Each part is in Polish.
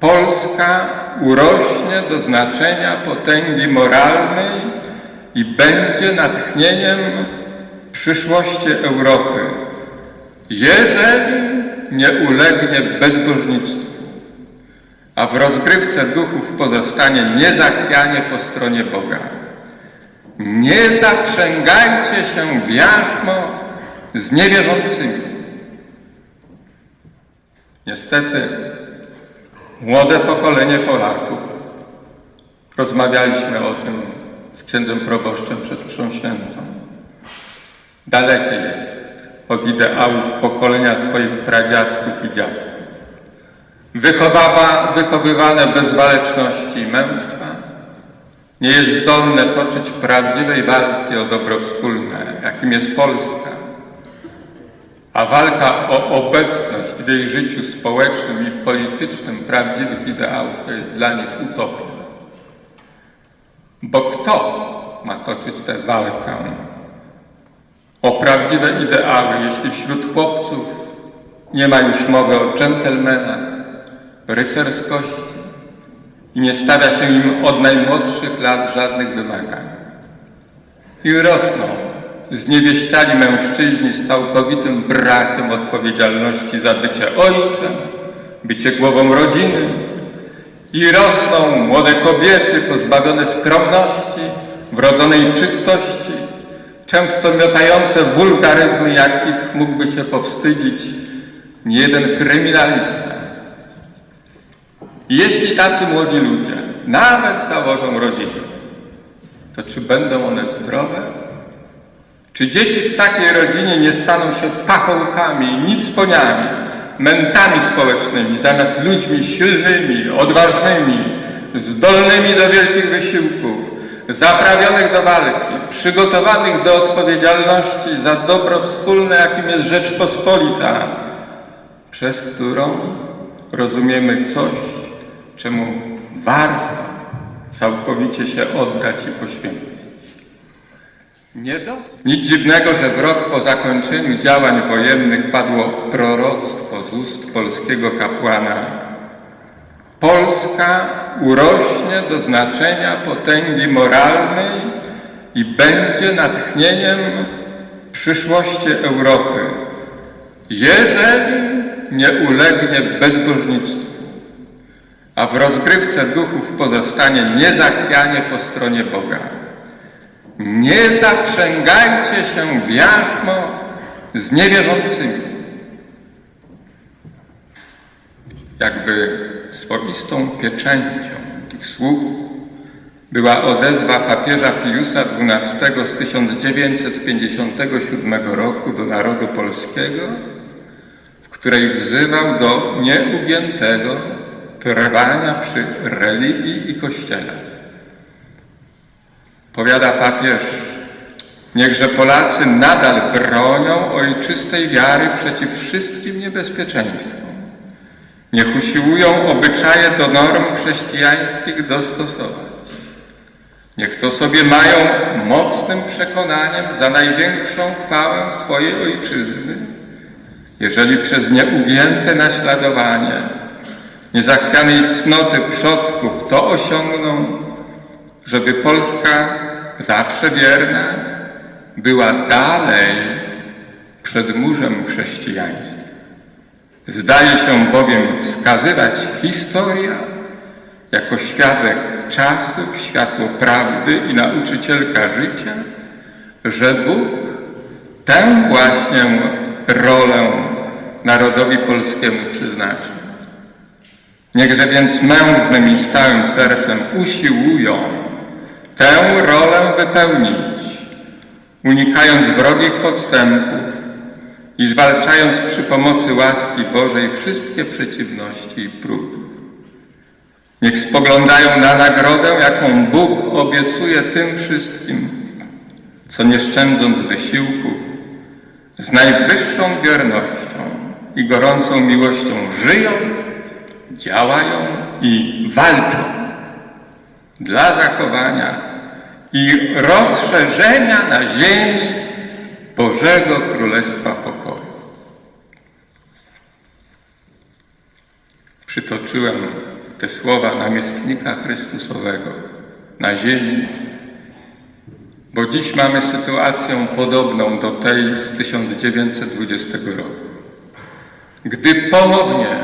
Polska urośnie do znaczenia potęgi moralnej i będzie natchnieniem przyszłości Europy, jeżeli nie ulegnie bezbożnictwu, a w rozgrywce duchów pozostanie niezachwianie po stronie Boga. Nie zaprzęgajcie się w jarzmo z niewierzącymi. Niestety, młode pokolenie Polaków, rozmawialiśmy o tym z księdzem proboszczem przed mszą świętą, dalekie jest od ideałów pokolenia swoich pradziadków i dziadków. Wychowawa, wychowywane bez waleczności i męstwa, nie jest zdolne toczyć prawdziwej walki o dobro wspólne, jakim jest Polska. A walka o obecność w jej życiu społecznym i politycznym prawdziwych ideałów to jest dla nich utopia. Bo kto ma toczyć tę walkę o prawdziwe ideały, jeśli wśród chłopców nie ma już mowy o dżentelmenach, rycerskości i nie stawia się im od najmłodszych lat żadnych wymagań. I rosną zniewieściali mężczyźni z całkowitym brakiem odpowiedzialności za bycie ojcem, bycie głową rodziny. I rosną młode kobiety pozbawione skromności, wrodzonej czystości, często miotające wulgaryzmy, jakich mógłby się powstydzić niejeden kryminalista. I Jeśli tacy młodzi ludzie nawet założą rodzinę, to czy będą one zdrowe? Czy dzieci w takiej rodzinie nie staną się pachołkami, nicponiami, mętami społecznymi, zamiast ludźmi silnymi, odważnymi, zdolnymi do wielkich wysiłków, zaprawionych do walki, przygotowanych do odpowiedzialności za dobro wspólne, jakim jest Rzeczpospolita, przez którą rozumiemy coś, czemu warto całkowicie się oddać i poświęcić. Nic dziwnego, że w rok po zakończeniu działań wojennych padło proroctwo z ust polskiego kapłana. Polska urośnie do znaczenia potęgi moralnej i będzie natchnieniem przyszłości Europy, jeżeli nie ulegnie bezbożnictwu, a w rozgrywce duchów pozostanie niezachwianie po stronie Boga. Nie zaprzęgajcie się w jarzmo z niewierzącymi. Jakby swoistą pieczęcią tych słów była odezwa papieża Piusa XII z 1957 roku do narodu polskiego, w której wzywał do nieugiętego trwania przy religii i kościele. Powiada papież, niechże Polacy nadal bronią ojczystej wiary przeciw wszystkim niebezpieczeństwom. Niech usiłują obyczaje do norm chrześcijańskich dostosować. Niech to sobie mają mocnym przekonaniem za największą chwałę swojej ojczyzny, jeżeli przez nieugięte naśladowanie niezachwianej cnoty przodków to osiągną, żeby Polska zawsze wierna była dalej przed murzem chrześcijaństwa. Zdaje się bowiem wskazywać historia jako świadek czasów, światło prawdy i nauczycielka życia, że Bóg tę właśnie rolę narodowi polskiemu przyznaczył. Niechże więc mężnym i stałym sercem usiłują tę rolę wypełnić, unikając wrogich podstępów i zwalczając przy pomocy łaski Bożej wszystkie przeciwności i próby. Niech spoglądają na nagrodę, jaką Bóg obiecuje tym wszystkim, co nie szczędząc wysiłków, z najwyższą wiernością i gorącą miłością żyją, działają i walczą dla zachowania i rozszerzenia na ziemi Bożego Królestwa Pokoju. Przytoczyłem te słowa namiestnika Chrystusowego na ziemi, bo dziś mamy sytuację podobną do tej z 1920 roku. Gdy ponownie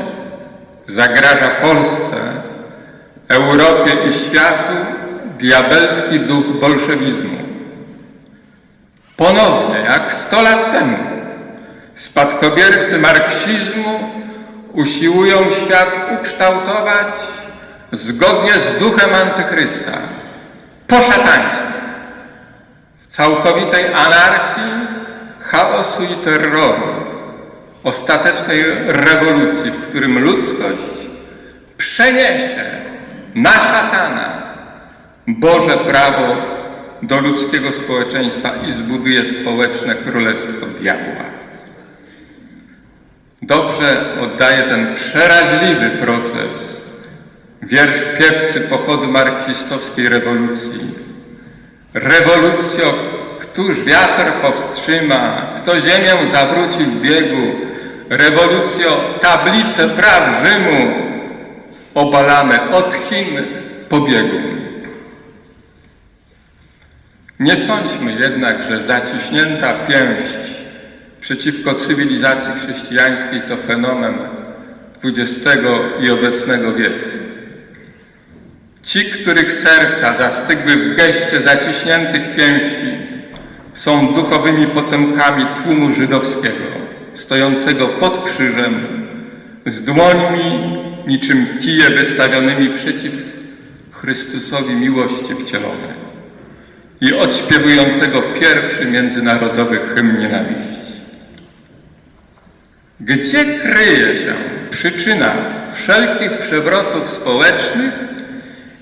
zagraża Polsce, Europie i światu diabelski duch bolszewizmu. Ponownie, jak 100 lat temu, spadkobiercy marksizmu usiłują świat ukształtować zgodnie z duchem antychrysta, po szatańsku, w całkowitej anarchii, chaosu i terroru, ostatecznej rewolucji, w którym ludzkość przeniesie na szatana Boże prawo do ludzkiego społeczeństwa i zbuduje społeczne królestwo diabła. Dobrze oddaje ten przeraźliwy proces wiersz piewcy pochodu marksistowskiej rewolucji. Rewolucjo, któż wiatr powstrzyma, kto ziemię zawróci w biegu, rewolucjo, tablice praw Rzymu obalamy od Chin po biegun. Nie sądźmy jednak, że zaciśnięta pięść przeciwko cywilizacji chrześcijańskiej to fenomen XX i obecnego wieku. Ci, których serca zastygły w geście zaciśniętych pięści, są duchowymi potomkami tłumu żydowskiego, stojącego pod krzyżem, z dłońmi niczym kije wystawionymi przeciw Chrystusowi miłości wcielonej i odśpiewującego pierwszy międzynarodowy hymn nienawiści. Gdzie kryje się przyczyna wszelkich przewrotów społecznych,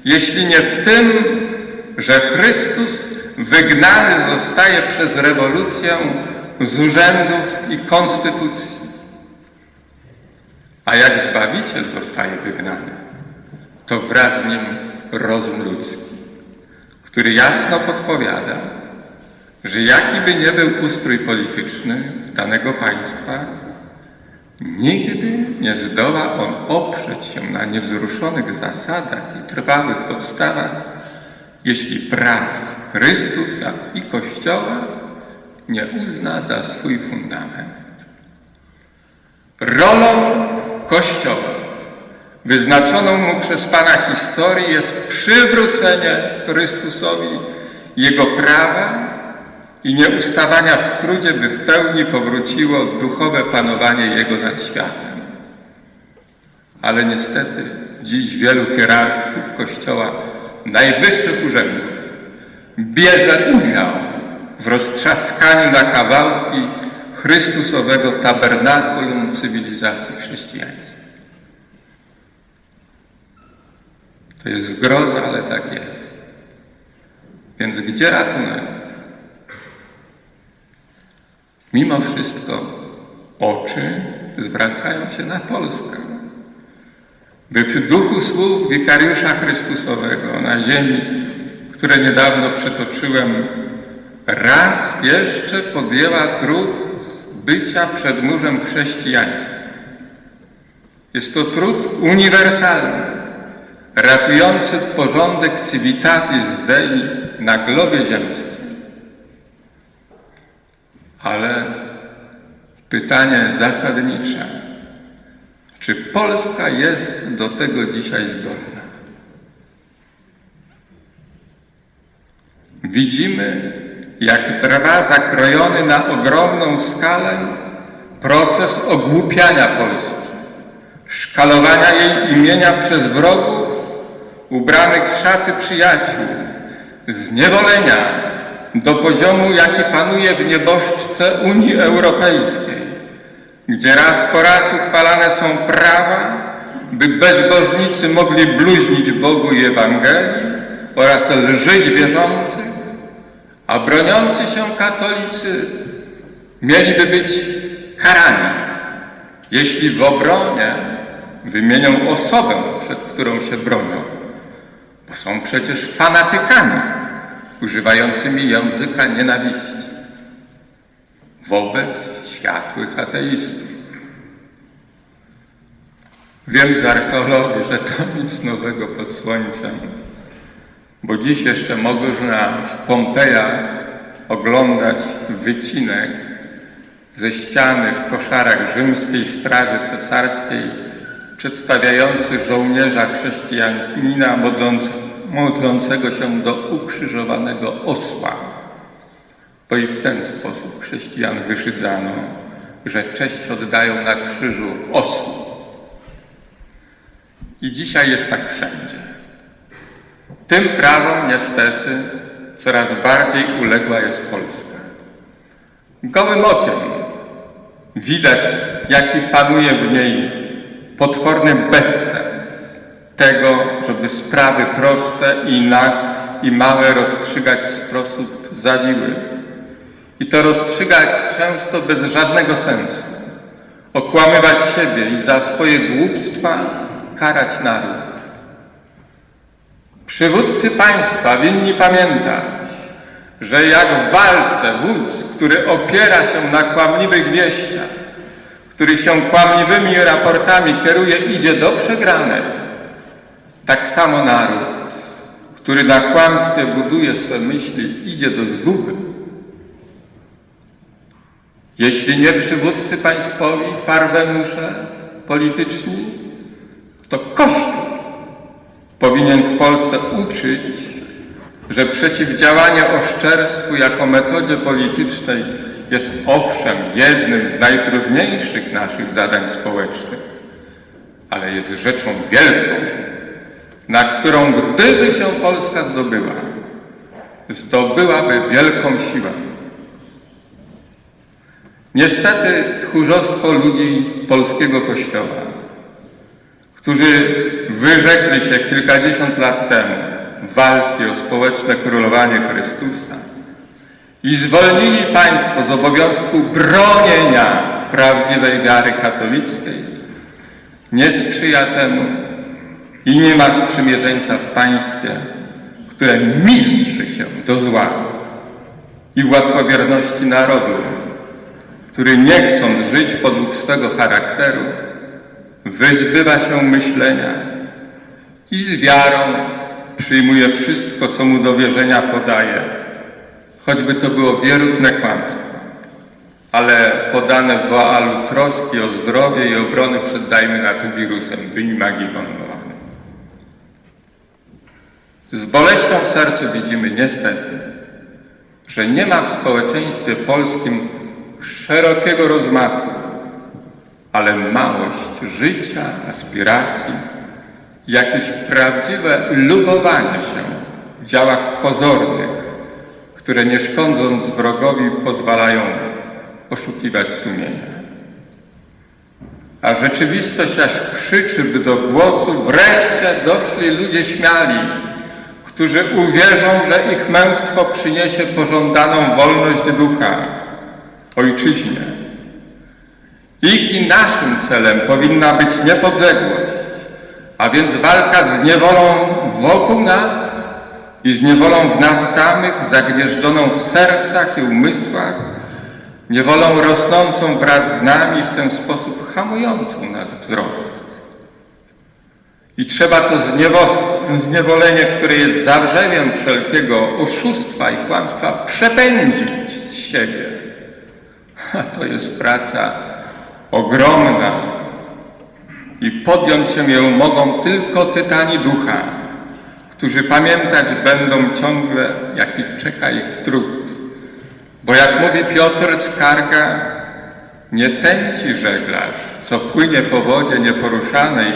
jeśli nie w tym, że Chrystus wygnany zostaje przez rewolucję z urzędów i konstytucji? A jak Zbawiciel zostaje wygnany, to wraz z nim rozum ludzki który jasno podpowiada, że jaki by nie był ustrój polityczny danego państwa, nigdy nie zdoła on oprzeć się na niewzruszonych zasadach i trwałych podstawach, jeśli praw Chrystusa i Kościoła nie uzna za swój fundament. Rolą Kościoła Wyznaczoną mu przez Pana historii jest przywrócenie Chrystusowi Jego prawa i nieustawania w trudzie, by w pełni powróciło duchowe panowanie Jego nad światem. Ale niestety dziś wielu hierarchów Kościoła najwyższych urzędów bierze udział w roztrzaskaniu na kawałki Chrystusowego tabernakulum cywilizacji chrześcijańskiej. To jest zgroza, ale tak jest. Więc gdzie ratunek? Mimo wszystko oczy zwracają się na Polskę. By w duchu słów wikariusza Chrystusowego na ziemi, które niedawno przytoczyłem, raz jeszcze podjęła trud bycia przed murzem chrześcijaństwa. Jest to trud uniwersalny ratujący porządek civitatis Dei na globie ziemskim. Ale pytanie zasadnicze, czy Polska jest do tego dzisiaj zdolna? Widzimy, jak trwa zakrojony na ogromną skalę proces ogłupiania Polski, szkalowania jej imienia przez wrogów ubranych w szaty przyjaciół, zniewolenia do poziomu, jaki panuje w nieboszczce Unii Europejskiej, gdzie raz po raz uchwalane są prawa, by bezbożnicy mogli bluźnić Bogu i Ewangelii oraz lżyć wierzących, a broniący się katolicy mieliby być karani, jeśli w obronie wymienią osobę, przed którą się bronią bo są przecież fanatykami używającymi języka nienawiści wobec światłych ateistów. Wiem z archeologii, że to nic nowego pod słońcem, bo dziś jeszcze można w Pompejach oglądać wycinek ze ściany w koszarach rzymskiej Straży Cesarskiej przedstawiający żołnierza chrześcijanina modląc, modlącego się do ukrzyżowanego osła. Bo i w ten sposób chrześcijan wyszydzano, że cześć oddają na krzyżu osłu. I dzisiaj jest tak wszędzie. Tym prawom niestety coraz bardziej uległa jest Polska. Gołym okiem widać, jaki panuje w niej potworny bezsens tego, żeby sprawy proste i, na, i małe rozstrzygać w sposób zawiły. I to rozstrzygać często bez żadnego sensu. Okłamywać siebie i za swoje głupstwa karać naród. Przywódcy państwa winni pamiętać, że jak w walce wódz, który opiera się na kłamliwych wieściach, który się kłamliwymi raportami kieruje, idzie do przegranej, tak samo naród, który na kłamstwie buduje swe myśli, idzie do zguby. Jeśli nie przywódcy państwowi, parwenusze polityczni, to Kościół powinien w Polsce uczyć, że przeciwdziałanie oszczerstwu jako metodzie politycznej jest owszem jednym z najtrudniejszych naszych zadań społecznych, ale jest rzeczą wielką, na którą gdyby się Polska zdobyła, zdobyłaby wielką siłę. Niestety tchórzostwo ludzi polskiego kościoła, którzy wyrzekli się kilkadziesiąt lat temu walki o społeczne królowanie Chrystusa i zwolnili państwo z obowiązku bronienia prawdziwej wiary katolickiej, nie sprzyja temu i nie ma sprzymierzeńca w państwie, które mistrzy się do zła i w łatwowierności narodu, który nie chcąc żyć podług swego charakteru, wyzbywa się myślenia i z wiarą przyjmuje wszystko, co mu do wierzenia podaje, choćby to było wierutne kłamstwo, ale podane w woalu troski o zdrowie i obrony przed, dajmy na to, wirusem wyimaginowanym. Z boleścią w sercu widzimy niestety, że nie ma w społeczeństwie polskim szerokiego rozmachu, ale małość życia, aspiracji, jakieś prawdziwe lubowanie się w działach pozornych, które nie szkodząc wrogowi pozwalają oszukiwać sumienia. A rzeczywistość aż krzyczy, by do głosu wreszcie doszli ludzie śmiali, którzy uwierzą, że ich męstwo przyniesie pożądaną wolność ducha, ojczyźnie. Ich i naszym celem powinna być niepodległość, a więc walka z niewolą wokół nas i z niewolą w nas samych, zagnieżdżoną w sercach i umysłach, niewolą rosnącą wraz z nami, w ten sposób hamującą nas wzrost. I trzeba to zniewo zniewolenie, które jest zawrzewiem wszelkiego oszustwa i kłamstwa, przepędzić z siebie. A to jest praca ogromna i podjąć się ją mogą tylko tytani ducha, którzy pamiętać będą ciągle, jaki czeka ich trud. Bo jak mówi Piotr Skarga, nie ten ci żeglarz, co płynie po wodzie nieporuszanej,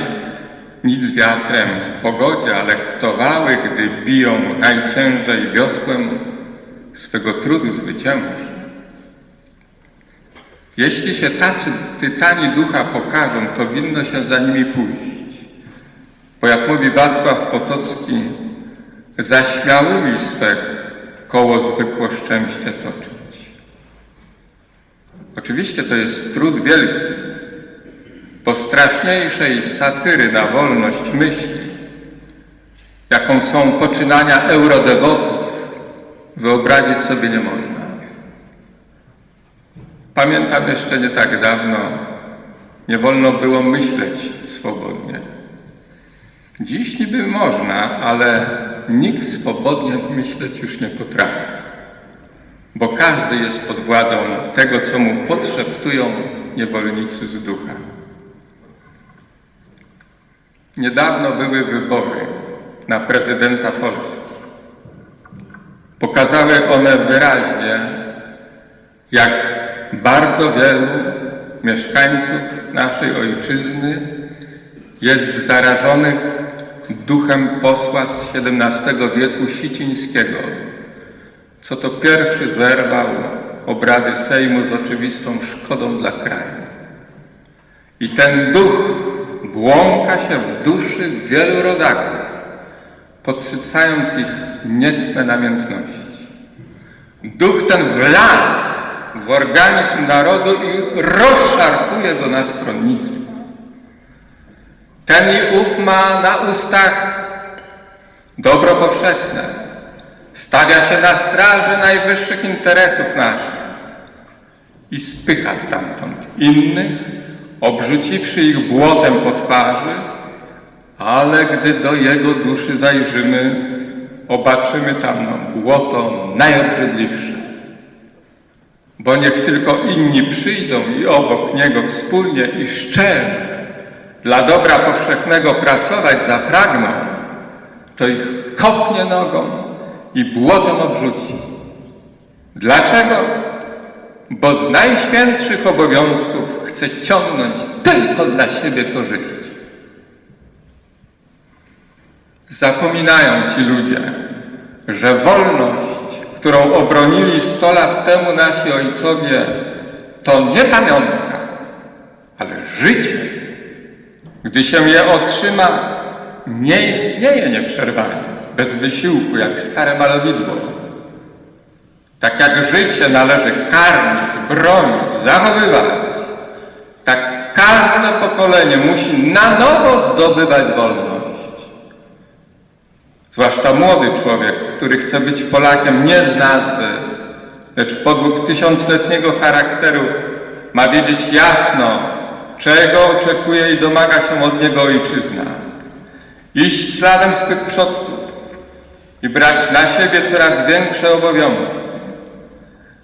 nic wiatrem w pogodzie, ale kto wały, gdy biją najciężej wiosłem, swego trudu zwycięży. Jeśli się tacy tytani ducha pokażą, to winno się za nimi pójść. Bo jak mówi Wacław Potocki, za śmiałymi swe koło zwykło szczęście toczyć. Oczywiście to jest trud wielki, bo straszniejszej satyry na wolność myśli, jaką są poczynania eurodewotów, wyobrazić sobie nie można. Pamiętam jeszcze nie tak dawno nie wolno było myśleć swobodnie. Dziś niby można, ale nikt swobodnie myśleć już nie potrafi, bo każdy jest pod władzą tego, co mu podszeptują niewolnicy z ducha. Niedawno były wybory na prezydenta Polski. Pokazały one wyraźnie, jak bardzo wielu mieszkańców naszej ojczyzny jest zarażonych duchem posła z XVII wieku Sicińskiego, co to pierwszy zerwał obrady Sejmu z oczywistą szkodą dla kraju. I ten duch błąka się w duszy wielu rodaków, podsycając ich niecne namiętności. Duch ten wlazł w organizm narodu i rozszarpuje go na stronnictwo. Ten i ów ma na ustach dobro powszechne. Stawia się na straży najwyższych interesów naszych i spycha stamtąd innych, obrzuciwszy ich błotem po twarzy, ale gdy do jego duszy zajrzymy, obaczymy tam błoto najobrzydliwsze. Bo niech tylko inni przyjdą i obok niego wspólnie i szczerze dla dobra powszechnego pracować zapragną, to ich kopnie nogą i błotem obrzuci. Dlaczego? Bo z najświętszych obowiązków chce ciągnąć tylko dla siebie korzyści. Zapominają ci ludzie, że wolność, którą obronili sto lat temu nasi ojcowie, to nie pamiątka, ale życie. Gdy się je otrzyma, nie istnieje nieprzerwanie, bez wysiłku, jak stare malowidło. Tak jak życie należy karmić, bronić, zachowywać, tak każde pokolenie musi na nowo zdobywać wolność. Zwłaszcza młody człowiek, który chce być Polakiem nie z nazwy, lecz podług tysiącletniego charakteru, ma wiedzieć jasno, czego oczekuje i domaga się od niego ojczyzna. Iść śladem swych przodków i brać na siebie coraz większe obowiązki,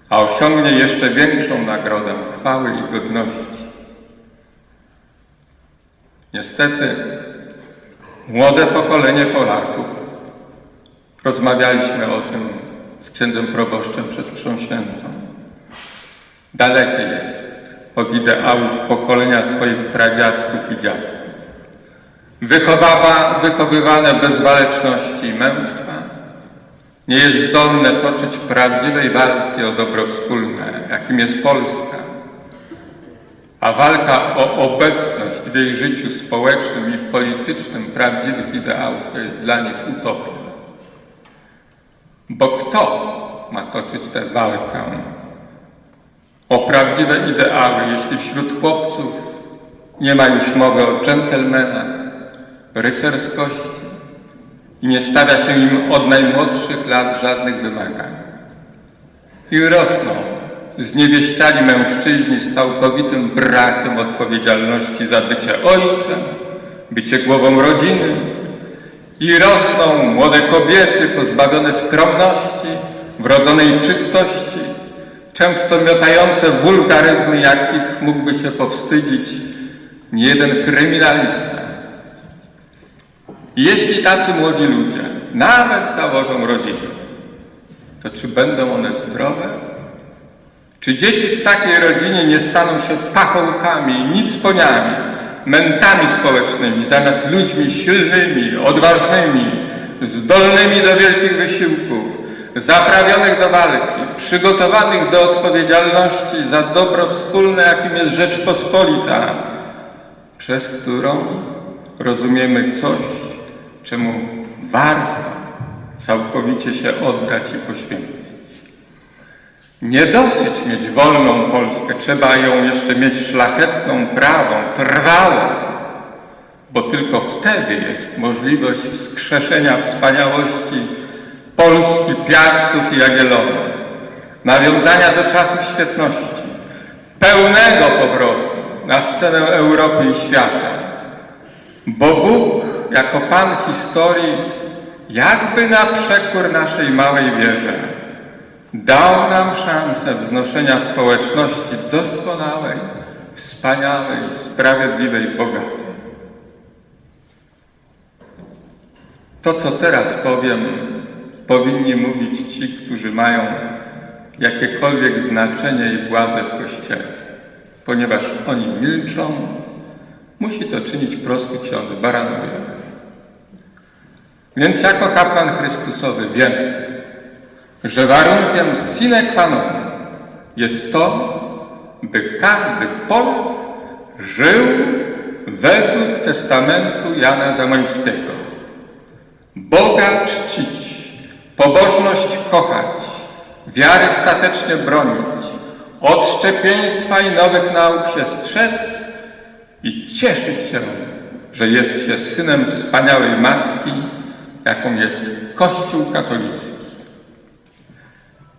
a osiągnie jeszcze większą nagrodę chwały i godności. Niestety, młode pokolenie Polaków, rozmawialiśmy o tym z księdzem proboszczem przed mszą świętą, dalekie jest od ideałów pokolenia swoich pradziadków i dziadków. Wychowawa, wychowywane bez waleczności i męstwa, nie jest zdolne toczyć prawdziwej walki o dobro wspólne, jakim jest Polska. A walka o obecność w jej życiu społecznym i politycznym prawdziwych ideałów to jest dla nich utopia. Bo kto ma toczyć tę walkę o prawdziwe ideały, jeśli wśród chłopców nie ma już mowy o dżentelmenach, rycerskości i nie stawia się im od najmłodszych lat żadnych wymagań. I rosną zniewieściali mężczyźni z całkowitym brakiem odpowiedzialności za bycie ojcem, bycie głową rodziny. I rosną młode kobiety pozbawione skromności, wrodzonej czystości, często miotające wulgaryzmy, jakich mógłby się powstydzić niejeden kryminalista. Jeśli tacy młodzi ludzie nawet założą rodzinę, to czy będą one zdrowe? Czy dzieci w takiej rodzinie nie staną się pachołkami, nicponiami, mętami społecznymi, zamiast ludźmi silnymi, odważnymi, zdolnymi do wielkich wysiłków, zaprawionych do walki, przygotowanych do odpowiedzialności za dobro wspólne, jakim jest Rzeczpospolita, przez którą rozumiemy coś, czemu warto całkowicie się oddać i poświęcić. Nie dosyć mieć wolną Polskę, trzeba ją jeszcze mieć szlachetną, prawą, trwałą, bo tylko wtedy jest możliwość wskrzeszenia wspaniałości Polski, Piastów i Jagiellonów, nawiązania do czasów świetności, pełnego powrotu na scenę Europy i świata. Bo Bóg, jako Pan historii, jakby na przekór naszej małej wierze, dał nam szansę wznoszenia społeczności doskonałej, wspaniałej, sprawiedliwej, bogatej. To, co teraz powiem, powinni mówić ci, którzy mają jakiekolwiek znaczenie i władzę w Kościele. Ponieważ oni milczą, musi to czynić prosty ksiądz Baranowiew. Więc jako kapłan Chrystusowy wiem, że warunkiem sine qua non jest to, by każdy Polak żył według testamentu Jana Zamoyskiego. Boga czcić, pobożność kochać, wiary statecznie bronić, od szczepieństwa i nowych nauk się strzec i cieszyć się, że jest się synem wspaniałej matki, jaką jest Kościół katolicki.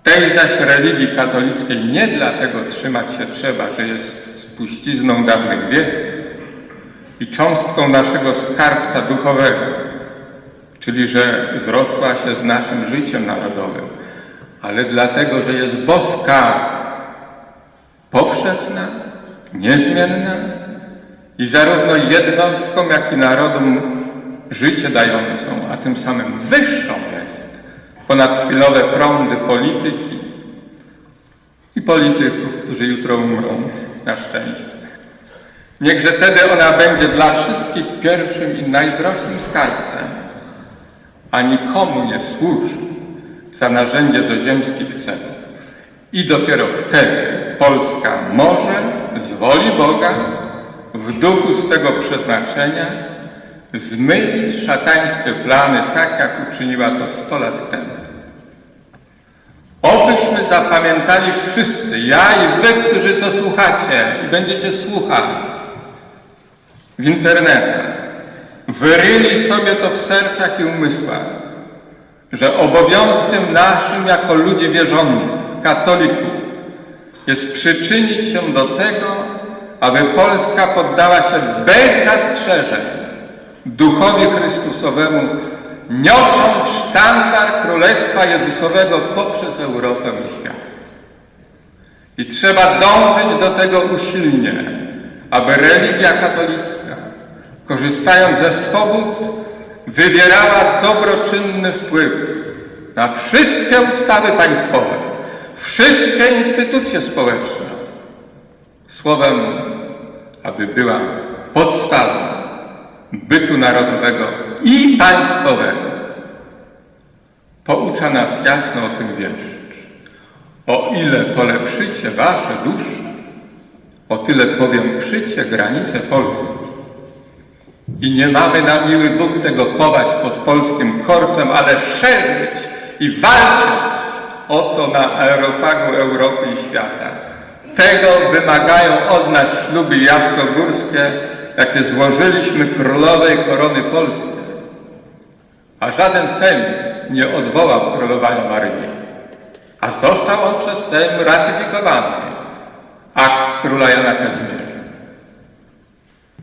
Tej zaś religii katolickiej nie dlatego trzymać się trzeba, że jest spuścizną dawnych wieków i cząstką naszego skarbca duchowego, czyli że zrosła się z naszym życiem narodowym, ale dlatego, że jest boska, powszechna, niezmienna i zarówno jednostkom, jak i narodom życie dającą, a tym samym wyższą jest ponad chwilowe prądy polityki i polityków, którzy jutro umrą, na szczęście. Niechże wtedy ona będzie dla wszystkich pierwszym i najdroższym skarbcem, a nikomu nie służy za narzędzie do ziemskich celów. I dopiero wtedy Polska może z woli Boga, w duchu swego przeznaczenia, zmylić szatańskie plany tak, jak uczyniła to 100 lat temu. Obyśmy zapamiętali wszyscy, ja i wy, którzy to słuchacie i będziecie słuchać w internetach, wyryli sobie to w sercach i umysłach, że obowiązkiem naszym jako ludzi wierzących, katolików, jest przyczynić się do tego, aby Polska poddała się bez zastrzeżeń Duchowi Chrystusowemu, niosąc sztandar Królestwa Jezusowego poprzez Europę i świat. I trzeba dążyć do tego usilnie, aby religia katolicka, korzystając ze swobód, wywierała dobroczynny wpływ na wszystkie ustawy państwowe, wszystkie instytucje społeczne. Słowem, aby była podstawą bytu narodowego i państwowego. Poucza nas jasno o tym wieszcz. O ile polepszycie wasze dusze, o tyle powiększycie granice Polski. I nie mamy na miły Bóg tego chować pod polskim korcem, ale szerzyć i walczyć o to na aeropagu Europy i świata. Tego wymagają od nas śluby jasnogórskie, jakie złożyliśmy królowej korony polskiej. A żaden Sejm nie odwołał królowania Maryi, a został on przez Sejm ratyfikowany. Akt króla Jana Kazimierza.